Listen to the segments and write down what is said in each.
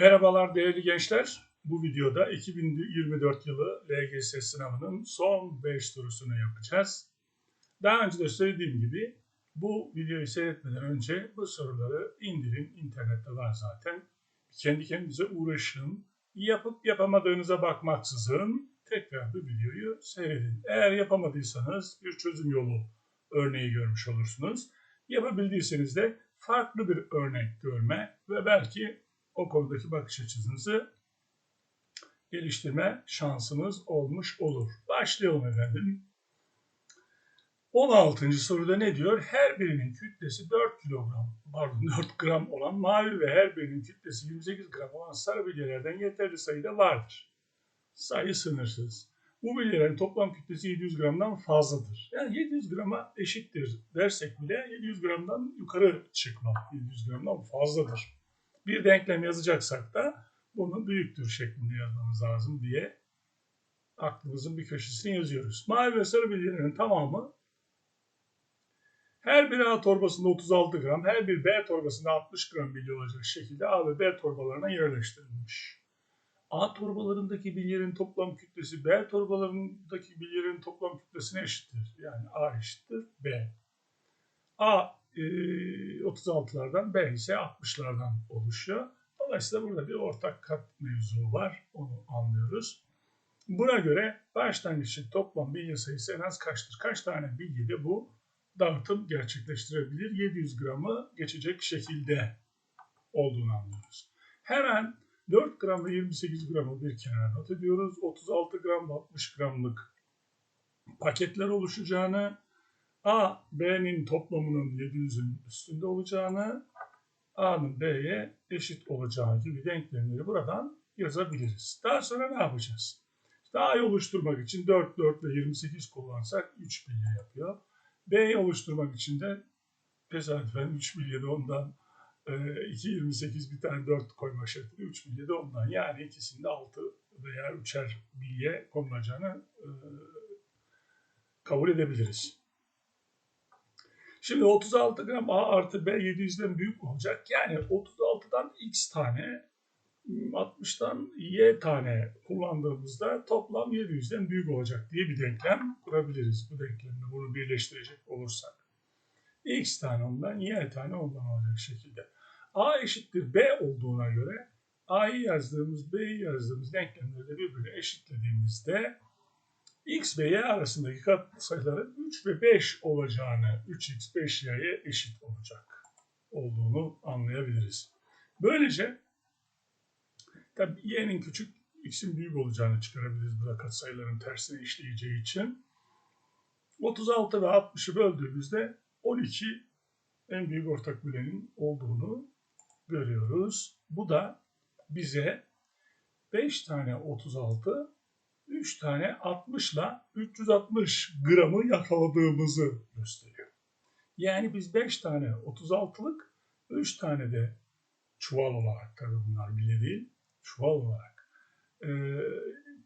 Merhabalar değerli gençler. Bu videoda 2024 yılı LGS sınavının son 5 sorusunu yapacağız. Daha önce de söylediğim gibi bu videoyu seyretmeden önce bu soruları indirin. İnternette var zaten. Kendi kendinize uğraşın. Yapıp yapamadığınıza bakmaksızın tekrar bu videoyu seyredin. Eğer yapamadıysanız bir çözüm yolu örneği görmüş olursunuz. Yapabildiyseniz de farklı bir örnek görme ve belki o konudaki bakış açınızı geliştirme şansımız olmuş olur. Başlayalım efendim. 16. soruda ne diyor? Her birinin kütlesi 4 kilogram, pardon 4 gram olan mavi ve her birinin kütlesi 28 gram olan sarı bilyelerden yeterli sayıda vardır. Sayı sınırsız. Bu bilyelerin toplam kütlesi 700 gramdan fazladır. Yani 700 grama eşittir dersek bile 700 gramdan yukarı çıkmak 700 gramdan fazladır bir denklem yazacaksak da bunu büyüktür şeklinde yazmamız lazım diye aklımızın bir köşesine yazıyoruz. Mavi ve sarı bilyelerin tamamı her bir A torbasında 36 gram, her bir B torbasında 60 gram bilye olacak şekilde A ve B torbalarına yerleştirilmiş. A torbalarındaki bilyelerin toplam kütlesi B torbalarındaki bilyelerin toplam kütlesine eşittir. Yani A eşittir B. A 36'lardan B ise 60'lardan oluşuyor. Dolayısıyla burada bir ortak kat mevzu var. Onu anlıyoruz. Buna göre başlangıç toplam bilgi sayısı en az kaçtır? Kaç tane bilgide bu dağıtım gerçekleştirebilir? 700 gramı geçecek şekilde olduğunu anlıyoruz. Hemen 4 gram ve 28 gramı bir kenara not ediyoruz. 36 gram ve 60 gramlık paketler oluşacağını A, B'nin toplamının 700'ün üstünde olacağını, A'nın B'ye eşit olacağı gibi denklemleri buradan yazabiliriz. Daha sonra ne yapacağız? İşte A'yı oluşturmak için 4, 4 ve 28 kullansak 3 bilye yapıyor. B'yi oluşturmak için de tesadüfen 3 bilye de ondan 2, e, 28 bir tane 4 koyma şartıyla 3 bilye de ondan. Yani ikisinde 6 veya 3'er bilye konulacağını e, kabul edebiliriz. Şimdi 36 gram A artı B 700'den büyük olacak. Yani 36'dan X tane 60'tan Y tane kullandığımızda toplam 700'den büyük olacak diye bir denklem kurabiliriz. Bu denklemle bunu birleştirecek olursak. X tane ondan, Y tane ondan olacak şekilde. A eşittir B olduğuna göre A'yı yazdığımız, B'yi yazdığımız denklemleri de birbirine eşitlediğimizde x ve y arasındaki kat sayıların 3 ve 5 olacağını, 3x 5y'ye eşit olacak olduğunu anlayabiliriz. Böylece tabi y'nin küçük, x'in büyük olacağını çıkarabiliriz burada katsayıların tersine işleyeceği için. 36 ve 60'ı böldüğümüzde 12 en büyük ortak bölenin olduğunu görüyoruz. Bu da bize 5 tane 36 3 tane 60 ile 360 gramı yakaladığımızı gösteriyor. Yani biz 5 tane 36'lık, 3 tane de çuval olarak tabii bunlar bile değil, çuval olarak e,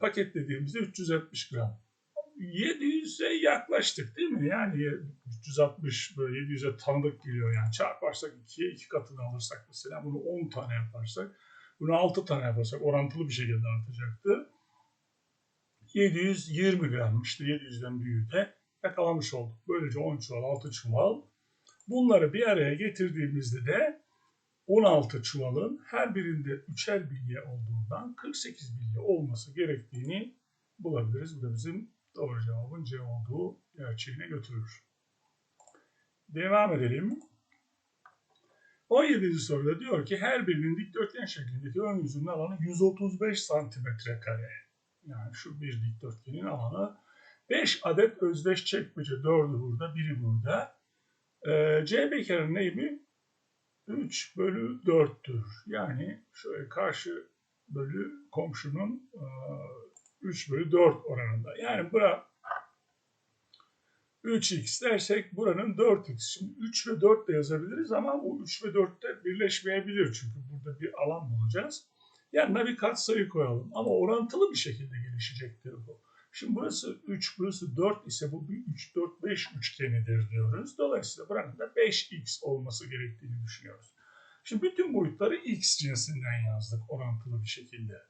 paketlediğimizde 360 gram. 700'e yaklaştık değil mi? Yani 360 böyle 700'e tanıdık geliyor yani. Çarparsak 2'ye 2 katını alırsak mesela bunu 10 tane yaparsak bunu 6 tane yaparsak orantılı bir şekilde artacaktı. 720 gram işte 700'den büyüğü yakalamış olduk. Böylece 10 çuval 6 çuval. Bunları bir araya getirdiğimizde de 16 çuvalın her birinde 3'er bilye olduğundan 48 bilye olması gerektiğini bulabiliriz. Bu da bizim doğru cevabın C olduğu gerçeğine götürür. Devam edelim. 17. soruda diyor ki her birinin dikdörtgen şeklindeki ön yüzünün alanı 135 santimetre kare yani şu bir dikdörtgenin alanı 5 adet özdeş çekmece 4'ü burada, biri burada. Ee, C bekarın neyimi? 3 bölü 4'tür. Yani şöyle karşı bölü komşunun e, 3 bölü 4 oranında. Yani bura 3x dersek buranın 4x. Şimdi 3 ve 4 de yazabiliriz ama bu 3 ve 4 de birleşmeyebilir. Çünkü burada bir alan bulacağız. Yanına bir katsayı koyalım. Ama orantılı bir şekilde gelişecektir bu. Şimdi burası 3, burası 4 ise bu bir 3, 4, 5 üçgenidir diyoruz. Dolayısıyla buranın da 5x olması gerektiğini düşünüyoruz. Şimdi bütün boyutları x cinsinden yazdık orantılı bir şekilde.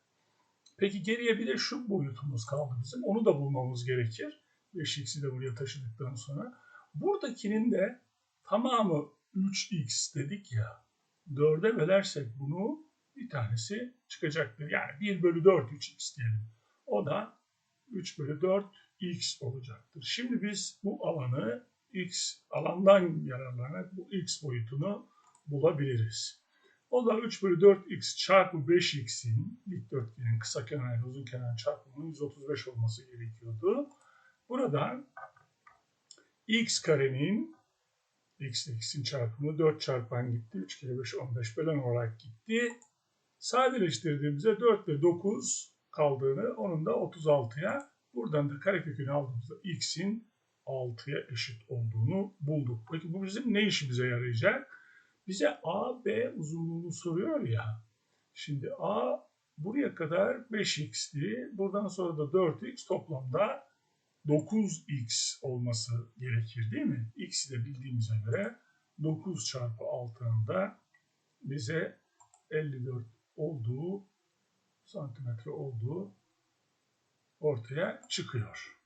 Peki geriye bir de şu boyutumuz kaldı bizim. Onu da bulmamız gerekir. 5x'i de buraya taşıdıktan sonra. Buradakinin de tamamı 3x dedik ya. 4'e bölersek bunu bir tanesi çıkacaktır. Yani 1 bölü 4 3x diyelim. O da 3 bölü 4 x olacaktır. Şimdi biz bu alanı x alandan yararlanarak bu x boyutunu bulabiliriz. O da 3 bölü 4x çarpı 5x'in dikdörtgenin kısa kenarıyla uzun kenar çarpımının 135 olması gerekiyordu. Buradan x karenin x x'in çarpımı 4 çarpan gitti. 3 kere 5 15 bölen olarak gitti. Sadeleştirdiğimizde 4 ve 9 kaldığını onun da 36'ya buradan da karekökünü aldığımızda x'in 6'ya eşit olduğunu bulduk. Peki bu bizim ne işimize yarayacak? Bize A, B uzunluğunu soruyor ya. Şimdi A buraya kadar 5x'ti. Buradan sonra da 4x toplamda 9x olması gerekir değil mi? X'i de bildiğimize göre 9 çarpı 6'nın da bize 54 olduğu santimetre olduğu ortaya çıkıyor.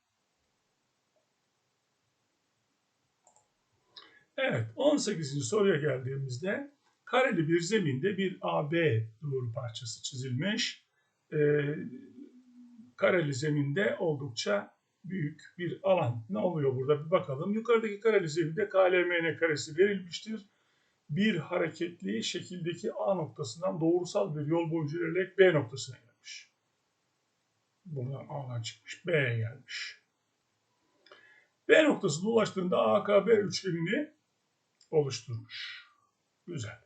Evet 18. soruya geldiğimizde kareli bir zeminde bir AB doğru parçası çizilmiş. Ee, kareli zeminde oldukça büyük bir alan. Ne oluyor burada bir bakalım. Yukarıdaki kareli zeminde KLMN karesi verilmiştir. Bir hareketli şekildeki A noktasından doğrusal bir yol boyunca ilerleyerek B noktasına gelmiş. Buradan A'dan çıkmış B'ye gelmiş. B noktasına ulaştığında AKB üçgenini oluşturmuş. Güzel.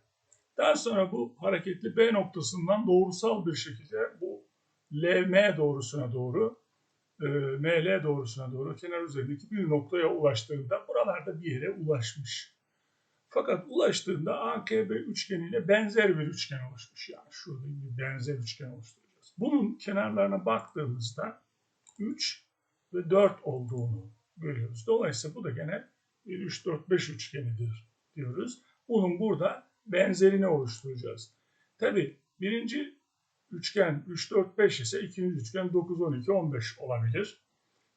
Daha sonra bu hareketli B noktasından doğrusal bir şekilde bu LM doğrusuna doğru, e, ML doğrusuna doğru kenar üzerindeki bir noktaya ulaştığında buralarda bir yere ulaşmış. Fakat ulaştığında AKB üçgeniyle benzer bir üçgen oluşmuş. Yani şurada bir benzer üçgen oluşturacağız. Bunun kenarlarına baktığımızda 3 ve 4 olduğunu görüyoruz. Dolayısıyla bu da gene bir 3, 4, 5 üçgenidir diyoruz. Bunun burada benzerini oluşturacağız. Tabi birinci üçgen 3, 4, 5 ise ikinci üçgen 9, 12, 15 olabilir.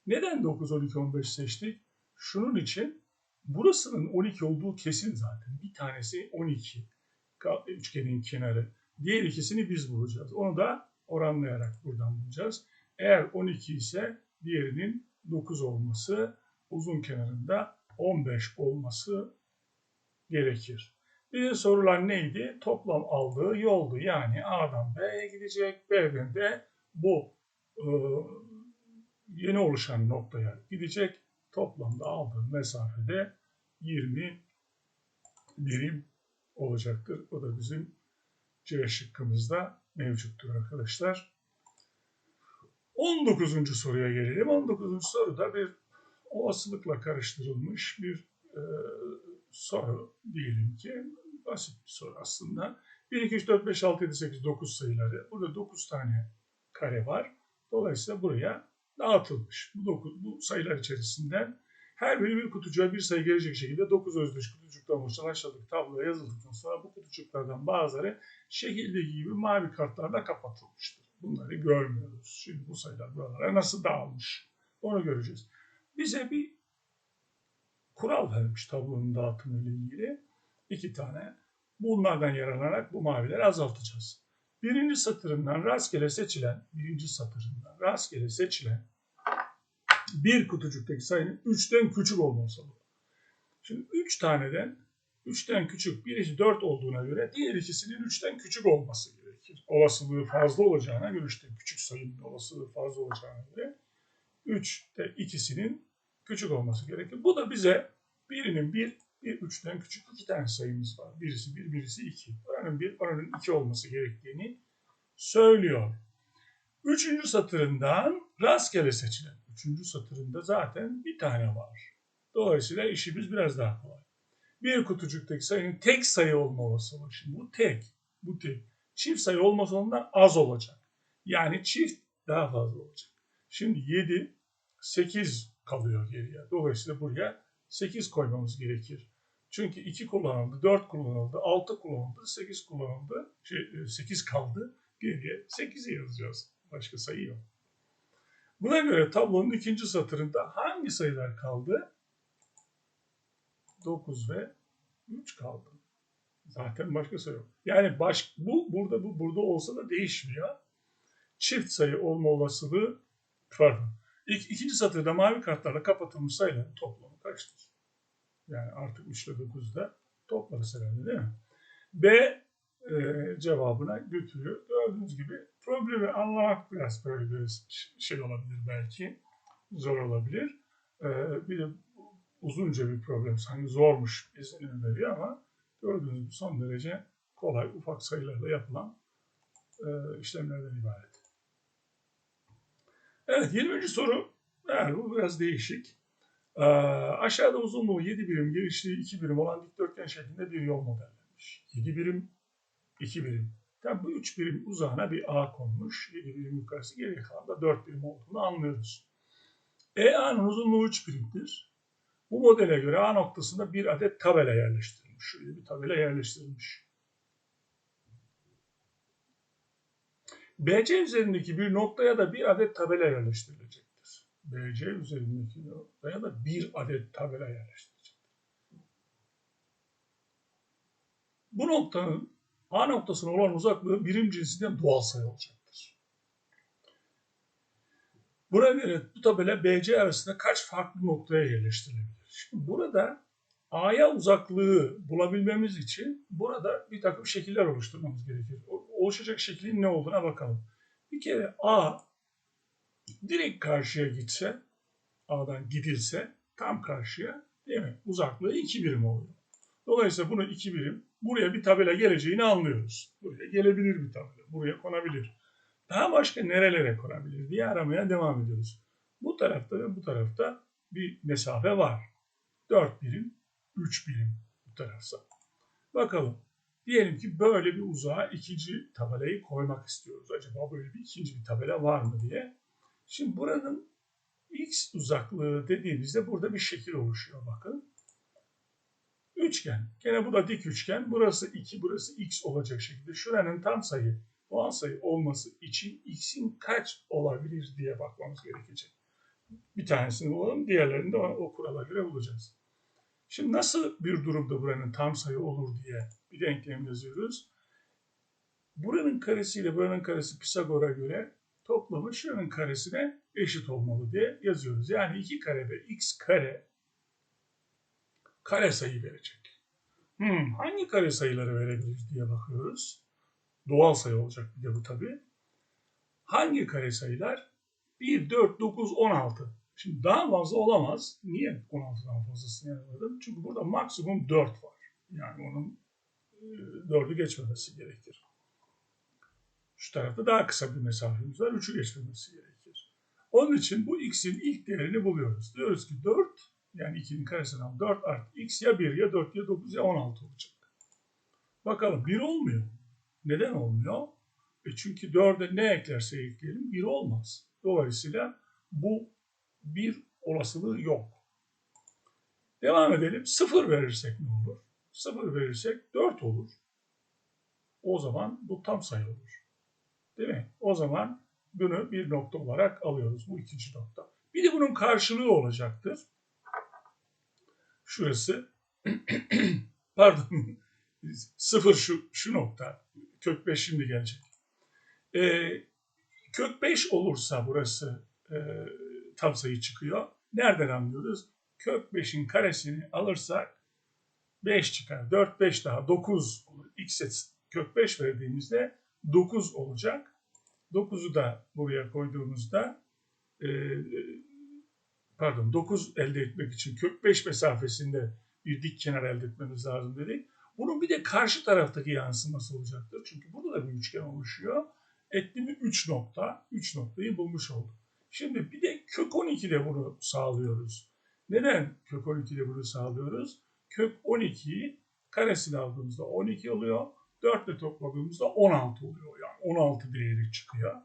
Neden 9, 12, 15 seçtik? Şunun için burasının 12 olduğu kesin zaten. Bir tanesi 12 üçgenin kenarı. Diğer ikisini biz bulacağız. Onu da oranlayarak buradan bulacağız. Eğer 12 ise diğerinin 9 olması, uzun kenarında 15 olması gerekir. Bir de sorulan neydi? Toplam aldığı yoldu. Yani A'dan B'ye gidecek, B'den de bu e, yeni oluşan noktaya gidecek. Toplamda aldığı mesafede 20 birim olacaktır. O da bizim C şıkkımızda mevcuttur arkadaşlar. 19. soruya gelelim. 19. soruda bir olasılıkla karıştırılmış bir e, soru diyelim ki basit bir soru aslında. 1, 2, 3, 4, 5, 6, 7, 8, 9 sayıları. Burada 9 tane kare var. Dolayısıyla buraya dağıtılmış. Bu, 9, bu sayılar içerisinden her biri bir kutucuğa bir sayı gelecek şekilde 9 özdeş kutucuktan oluşan aşağıdaki tabloya yazıldıktan sonra bu kutucuklardan bazıları şekildeki gibi mavi kartlarla kapatılmıştır. Bunları görmüyoruz. Şimdi bu sayılar buralara nasıl dağılmış onu göreceğiz. Bize bir kural vermiş tablonun dağıtımı ile ilgili. iki tane. Bunlardan yararlanarak bu mavileri azaltacağız. Birinci satırından rastgele seçilen, birinci satırından rastgele seçilen bir kutucuktaki sayının 3'ten küçük olması bu. Şimdi 3 taneden 3'ten küçük birisi 4 olduğuna göre diğer ikisinin 3'ten küçük olması gerekir. Olasılığı fazla olacağına göre 3'ten küçük sayının olasılığı fazla olacağına göre 3'te ikisinin küçük olması gerekir. Bu da bize birinin 1, bir 3'ten küçük iki tane sayımız var. Birisi 1, birisi 2. Oranın 1, oranın 2 olması gerektiğini söylüyor. Üçüncü satırından rastgele seçilen. Üçüncü satırında zaten bir tane var. Dolayısıyla işimiz biraz daha kolay. Bir kutucuktaki sayının tek sayı olma olasılığı. Şimdi bu tek. Bu tek. Çift sayı olması ondan az olacak. Yani çift daha fazla olacak. Şimdi 7, 8 kalıyor geriye. Dolayısıyla buraya 8 koymamız gerekir. Çünkü 2 kullanıldı, 4 kullanıldı, 6 kullanıldı, 8 kullanıldı, şey, 8 kaldı. Geriye 8'i yazacağız. Başka sayı yok. Buna göre tablonun ikinci satırında hangi sayılar kaldı? 9 ve 3 kaldı. Zaten başka sayı yok. Yani baş, bu burada bu burada olsa da değişmiyor. Çift sayı olma olasılığı pardon. İk, ikinci satırda mavi kartlarla kapatılmış sayıların toplamı kaçtır? Yani artık 3 ile 9'da toplarız herhalde değil mi? B e, cevabına götürüyor. Gördüğünüz gibi problemi anlamak biraz böyle bir şey olabilir belki. Zor olabilir. E, bir de uzunca bir problem. Sanki zormuş izlenim veriyor ama gördüğünüz gibi son derece kolay, ufak sayılarla yapılan e, işlemlerden ibaret. Evet, 20. soru. Yani bu biraz değişik. Ee, aşağıda uzunluğu 7 birim, genişliği 2 birim olan dikdörtgen şeklinde bir yol modellenmiş. 7 birim, 2 birim. Tabi bu 3 birim uzağına bir A konmuş. 7 birim yukarısı geriye kalan da 4 birim olduğunu anlıyoruz. EA'nın uzunluğu 3 birimdir. Bu modele göre A noktasında bir adet tabela yerleştirilmiş. Şöyle bir tabela yerleştirilmiş. BC üzerindeki bir noktaya da bir adet tabela yerleştirilecektir. BC üzerindeki noktaya da bir adet tabela yerleştirilecektir. Bu noktanın A noktasına olan uzaklığı birim cinsinden doğal sayı olacaktır. Buna göre bu tabela BC arasında kaç farklı noktaya yerleştirilebilir? Şimdi burada A'ya uzaklığı bulabilmemiz için burada bir takım şekiller oluşturmamız gerekir. Oluşacak şeklin ne olduğuna bakalım. Bir kere A direkt karşıya gitse, A'dan gidilse tam karşıya değil mi? Uzaklığı 2 birim oluyor. Dolayısıyla bunu 2 birim, buraya bir tabela geleceğini anlıyoruz. Buraya gelebilir bir tabela, buraya konabilir. Daha başka nerelere konabilir diye aramaya devam ediyoruz. Bu tarafta ve bu tarafta bir mesafe var. 4 birim, 3 birim bu tarafsa. Bakalım. Diyelim ki böyle bir uzağa ikinci tabelayı koymak istiyoruz. Acaba böyle bir ikinci bir tabela var mı diye. Şimdi buranın x uzaklığı dediğimizde burada bir şekil oluşuyor bakın. Üçgen. Gene bu da dik üçgen. Burası 2, burası x olacak şekilde. Şuranın tam sayı, doğal sayı olması için x'in kaç olabilir diye bakmamız gerekecek. Bir tanesini bulalım, diğerlerini de o kurala göre bulacağız. Şimdi nasıl bir durumda buranın tam sayı olur diye bir denklem yazıyoruz. Buranın karesiyle buranın karesi Pisagor'a göre toplamı şuranın karesine eşit olmalı diye yazıyoruz. Yani 2 kare ve x kare kare sayı verecek. Hmm, hangi kare sayıları verebilir diye bakıyoruz. Doğal sayı olacak bir de bu tabi. Hangi kare sayılar? 1, 4, 9, 16. Şimdi daha fazla olamaz. Niye 16'dan fazlasını yazmadım? Çünkü burada maksimum 4 var. Yani onun 4'ü e, geçmemesi gerekir. Şu tarafta daha kısa bir mesafemiz var. 3'ü geçmemesi gerekir. Onun için bu x'in ilk değerini buluyoruz. Diyoruz ki 4 yani 2'nin karesinden 4 artı x ya 1 ya 4 ya 9 ya 16 olacak. Bakalım 1 olmuyor. Neden olmuyor? E çünkü 4'e ne eklerse ekleyelim 1 olmaz. Dolayısıyla bu bir olasılığı yok. Devam edelim. 0 verirsek ne olur? 0 verirsek 4 olur. O zaman bu tam sayı olur. Değil mi? O zaman bunu bir nokta olarak alıyoruz. Bu ikinci nokta. Bir de bunun karşılığı olacaktır. Şurası pardon 0 şu, şu nokta. Kök 5 şimdi gelecek. Ee, kök 5 olursa burası e, tam sayı çıkıyor. Nereden anlıyoruz? Kök 5'in karesini alırsak 5 çıkar. 4, 5 daha 9 olur. X'e kök 5 verdiğimizde 9 olacak. 9'u da buraya koyduğumuzda e, pardon 9 elde etmek için kök 5 mesafesinde bir dik kenar elde etmemiz lazım dedik. Bunun bir de karşı taraftaki yansıması olacaktır. Çünkü burada da bir üçgen oluşuyor. Etti mi 3 nokta. 3 noktayı bulmuş olduk. Şimdi bir de kök 12'de bunu sağlıyoruz. Neden kök 12'de bunu sağlıyoruz? Kök 12'yi karesini aldığımızda 12 oluyor. 4 ile topladığımızda 16 oluyor. Yani 16 değeri çıkıyor.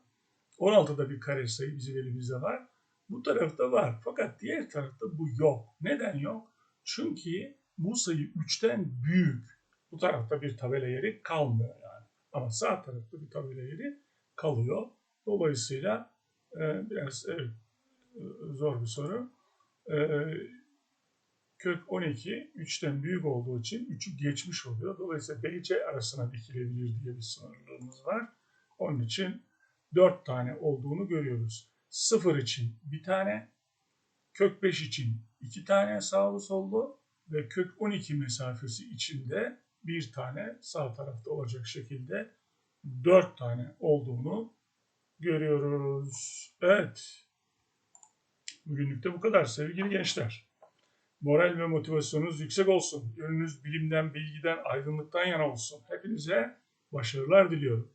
16'da bir kare sayı bizim elimizde var. Bu tarafta var. Fakat diğer tarafta bu yok. Neden yok? Çünkü bu sayı 3'ten büyük. Bu tarafta bir tabela yeri kalmıyor yani. Ama sağ tarafta bir tabela yeri kalıyor. Dolayısıyla e, biraz evet, e, zor bir soru. E, kök 12 3'ten büyük olduğu için 3'ü geçmiş oluyor. Dolayısıyla BC arasına dikilebilir diye bir sınırlılığımız var. Onun için 4 tane olduğunu görüyoruz. 0 için bir tane, kök 5 için 2 tane sağlı sollu ve kök 12 mesafesi içinde bir tane sağ tarafta olacak şekilde 4 tane olduğunu görüyoruz. Evet. Bugünlük de bu kadar sevgili gençler. Moral ve motivasyonunuz yüksek olsun. Yönünüz bilimden, bilgiden, aydınlıktan yana olsun. Hepinize başarılar diliyorum.